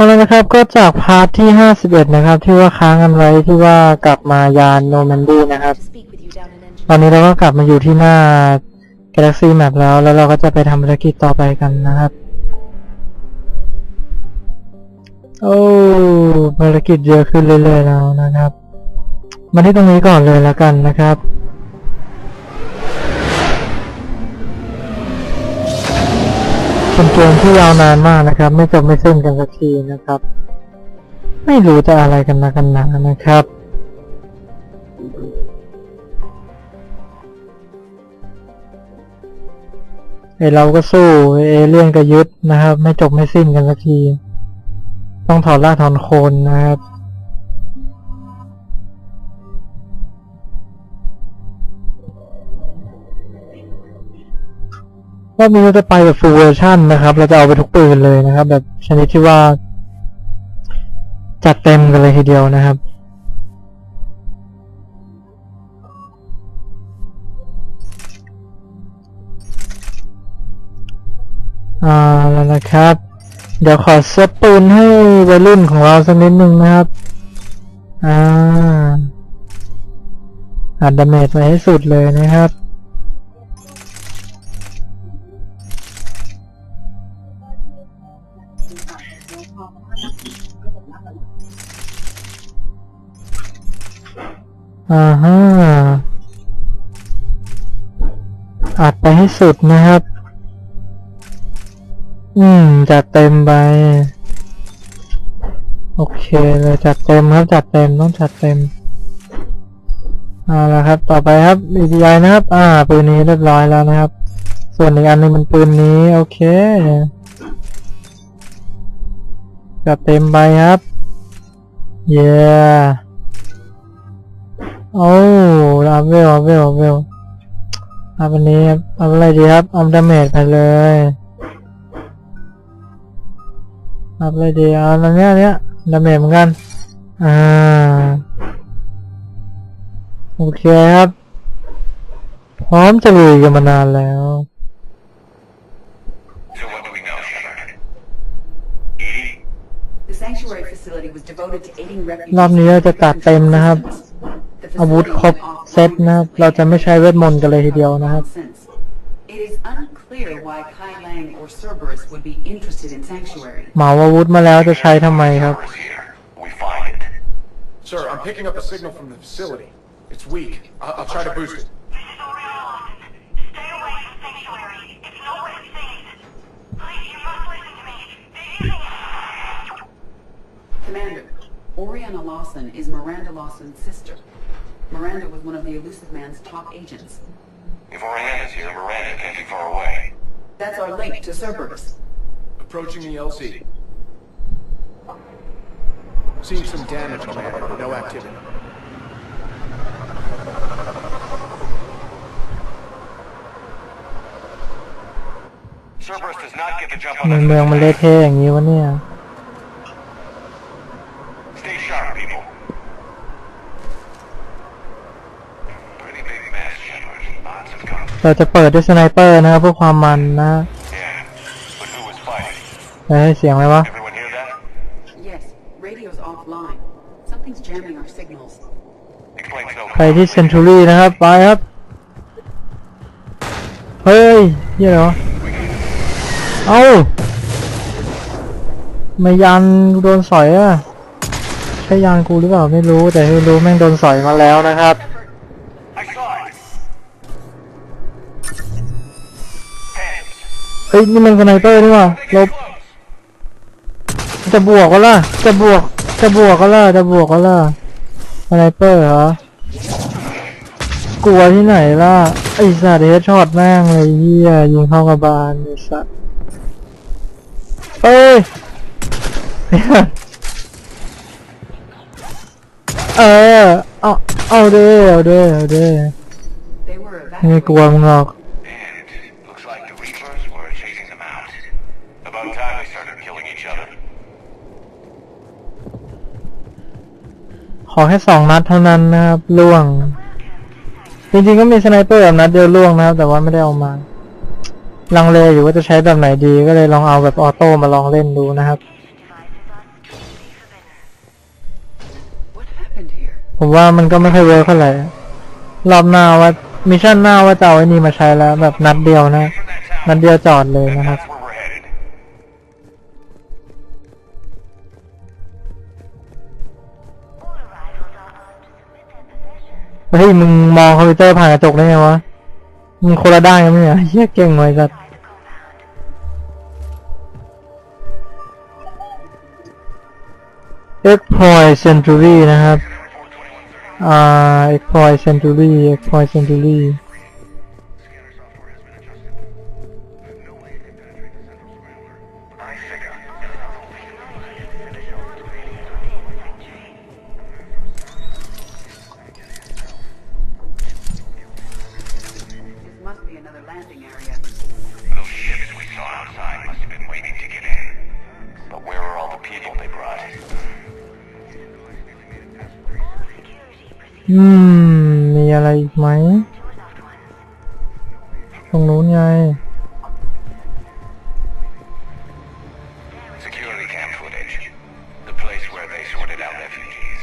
เอาละนะครับก็จากพาร์ทที่ 51 นะครับ ที่ว่าค้างกันไว้ที่ว่ากลับมายานโนแมนดีนะครับ ตอนนี้เราก็กลับมาอยู่ที่หน้า Galaxy Map แล้ว แล้วเราก็จะไปทำภารกิจต่อไปกันนะครับ โอ้ภารกิจเยอะขึ้นเรื่อยๆแล้วนะครับ มาที่ตรงนี้ก่อนเลยแล้วกันนะครับ เป็นเกมที่ยาวนานมากนะครับ ไม่จบไม่สิ้นกันสักทีนะครับ ไม่รู้จะอะไรกันนะกันหนะนะครับไอเราก็สู้เอเลี่ยนก็ยึดนะครับ ไม่จบไม่สิ้นกันสักที ต้องถอนรากถอนโคนนะครับ รอบนี้เราจะไปแบบ full version นะครับ เราจะเอาไปทุกปืนเลยนะครับ แบบชนิดที่ว่า จัดเต็มกันเลยทีเดียวนะครับอ่าแล้วนะครับ เดี๋ยวขอเซตปืนให้วัยรุ่นของเราสักนิดนึงนะครับ อ่าอัดดาเมจไปให้สุดเลยนะครับ อ่าฮะอัดไปให้สุดนะครับ อืม จัดเต็มไป โอเคเลยจัดเต็มครับ จัดเต็มต้องจัดเต็มเอาละครับ ต่อไปครับ DPI นะครับ อ่า ปืนนี้เรียบร้อยแล้วนะครับ ส่วนอีกอันหนึงเป็นปืนนี้ โอเค จัดเต็มไปครับ เย้โอ้อัพเวลอัพเวลอัพเวลอัพอันนี้ครับอัพอะไรดีครับอัพดาเมจไปเลยอัพอะไรดีเอาอันนี้อันเนี้ยดาเมจเหมือนกัน อ่า โอเคครับ พร้อมจะลุยกันมานานแล้ว รอบนี้เราจะตัดเต็มนะครับ The อาวุธ facility ครบ went offline เซตนะครับ เราจะไม่ใช้เวทมนต์กันเลยทีเดียวนะครับ since. It is unclear why Kai Lang or Cerberus would be interested in sanctuary. เหมาอาวุธมาแล้วจะใช้ทำไมครับ Server's here. We find it. Sir, I'm picking up a signal from the facility. It's weak. I'll, I'll try to boost it. Commander, Oriana Lawson is Miranda Lawson's sister. Miranda was one of the elusive man's top agents. If Oriana's here, Miranda can't be far away. That's our link to Cerberus. Approaching the LC. Seeing some damage, Commander. No activity. Cerberus does not get the jump on the... เราจะเปิดด้วยสไนเปอร์นะครับเพื่อความมันนะ Yeah. But who was fighting? เฮ้ยเสียงอะไรวะ Everyone hear that? Yes, radio's offline. Something's jamming our signals. Explains no ไปที่เซนทูรี่นะครับ ไปครับ เฮ้ยเหี้ยอะไรวะเอ้าไม่ยันกูโดนสอยอะใช่ยานกูหรือเปล่าไม่รู้แต่ไม่รู้แม่งโดนสอยมาแล้วนะครับ เฮ้ยนี่มันสไนเปอร์นี่หว่าล Get บ close. จะบวกก็ล่ะ จะบวก จะบวกก็ล่ะ จะบวกก็ล่ะสไนเปอร์เหรอกลัวที่ไหนล่ะ ไอ้สัตว์เฮดช็อตแม่งเลยเฮียยิงเข้ากระบาลไอ้สัตว์เอ้ย เออ เอา เอาเด้เอาเด้เอาเด้ They were ไม่กลัว evacuated. มึงหรอก ขอแค่สองนัดเท่านั้นนะครับ ล่วง จริงๆก็มีสไนเปอร์แบบนัดเดียวล่วงนะครับ แต่ว่าไม่ได้เอามา ลังเลอยู่ว่าจะใช้แบบไหนดีก็เลยลองเอาแบบออโต้มาลองเล่นดูนะครับ ผมว่ามันก็ไม่ค่อยเวิร์กเท่าไหร่ รอบหน้าว่ามิชชั่นหน้าว่าจะเอาไอ้นี่มาใช้แล้ว แบบนัดเดียวนะ นัดเดียวจอดเลยนะครับ เฮ้ยมึงมองคอมพิวเตอร์ผ่านกระจกได้ไงวะ มึงโคนละด้ากันไหมเนี่ยเชี่ยเก่งเลยสัสเอ็กพอยเซนตูรี่นะครับ อ่าเอ็กพอยเซนตูรี่เอ็กพอยเซนตูรี่ อืม มีอะไรอีกไหม ตรงนู้นไง Security cam footage. The place where they sorted out refugees.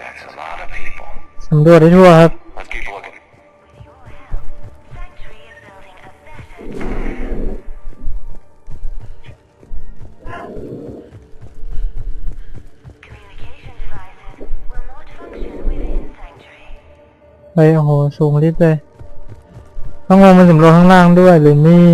That's a lot of people. สำรวจได้ทั่วครับ เฮ้ยโอ้โหสูงลิฟต์เลยต้องลงมาสำรวจข้างล่างด้วยหรือนี่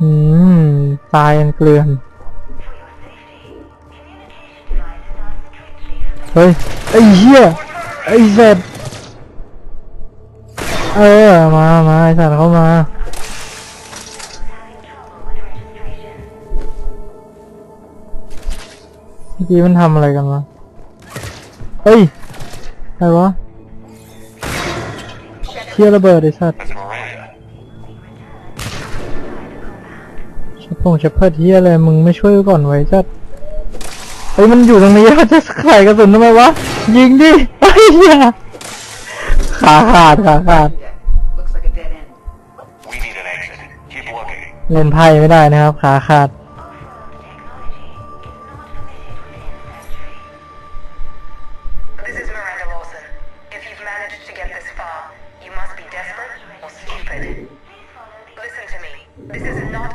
อืม ตายกันเกลือน เฮ้ย ไอ้เหี้ย ไอ้เสร็จเออ มามาไอ้สัตว์เข้ามาเมื่อกี้มันทำอะไรกันวะเฮ้ยอะไรวะเที่ยระเบิดไอ้สัตว์ That's Miranda. ชัพพงชัพเพิดเทียอะไรมึงไม่ช่วยกูก่อนไว้จัด เฮ้ยมันอยู่ตรงนี้จะใส่กระสุนทำไมวะ ยิงดิไอ้เหี้ยขาขาดขาขาด Dead. Looks like a dead end. We need an exit. Keep looking. เล่นไพ่ไม่ได้นะครับ ขาขาด Off-road technology is not permitted within Sanctuary. This is Miranda Lawson. If you've managed to get this far, you must be desperate or stupid. Listen to me. This is not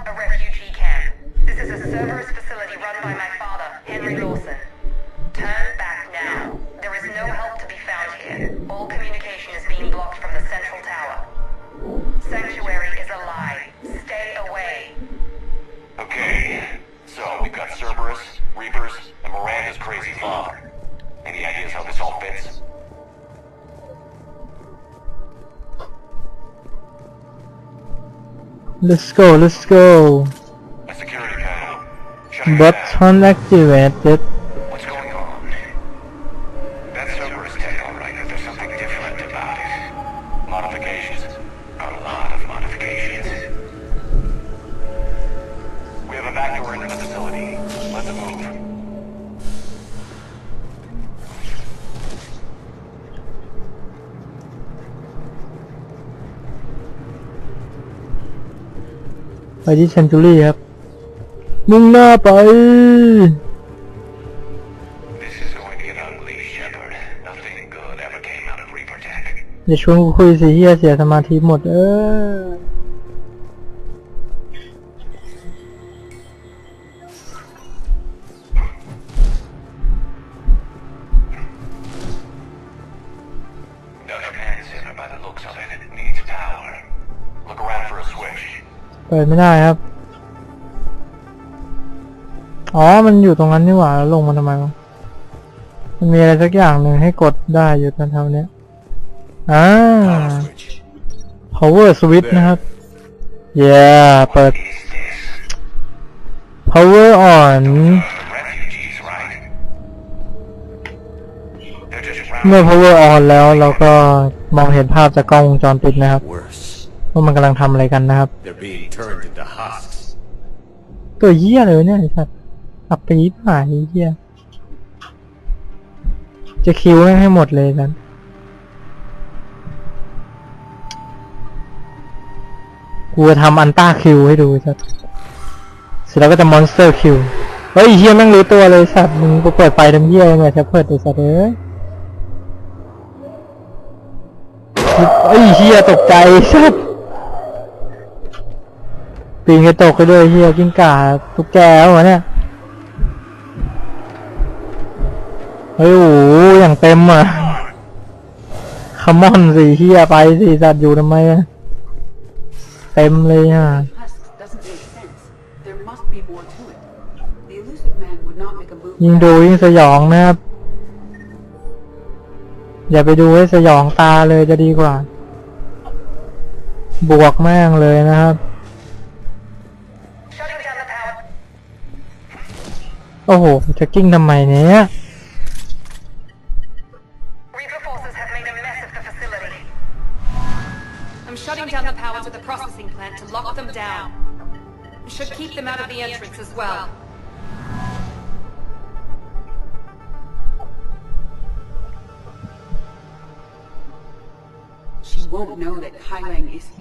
Let's go, let's go. Button activated. ไปที่เซนจูรี่ครับ มุ่งหน้าไป This is going to get ugly, Shepard. Nothing good ever came out of Reaper Tech. อย่าชวนกูคุยสิเฮียเสียสมาธิหมดเออ เปิดไม่ได้ครับ อ๋อ มันอยู่ตรงนั้นนี่หว่าลงมาทำไม มันมีอะไรสักอย่างหนึ่งให้กดได้อยู่แถวๆเนี้ยอ่า power switch นะครับ yeah เปิด power on เมื่อ power on แล้วเราก็มองเห็นภาพจากกล้องวงจรปิดนะครับว่ามันกำลังทำอะไรกันนะครับ ตัวเหี้ยเลยวะเนี่ยไอ้สัสอับปี๊ดหายไอ้เฮียจะคิวแม่งให้หมดเลยกันกูจะทำอันต้าคิวให้ดูสัตว์เสร็จแล้วก็จะมอนสเตอร์คิวเฮ้ยไอเฮียแม่งรู้ตัวเลยสัตว์มึงกูเปิดไฟทำเฮียยังไงจะเปิดไอ้สัตว์เอ้ยเฮ้ยเฮียตกใจสัตว์ ปีนกระตกไปด้วยเฮียกิ้งก่าตุ๊กแกวะเนี่ยเฮ้ยโอ้โหอย่างเต็มอะคามอนสิเฮียไปสิสัตว์อยู่ทำไมอะเต็มเลยอะ ยิงดูยิ่งสยองนะครับ อย่าไปดูให้สยองตาเลยจะดีกว่า บวกแม่งเลยนะครับ โอ้โหจะกิ้งทำไมเนี้ย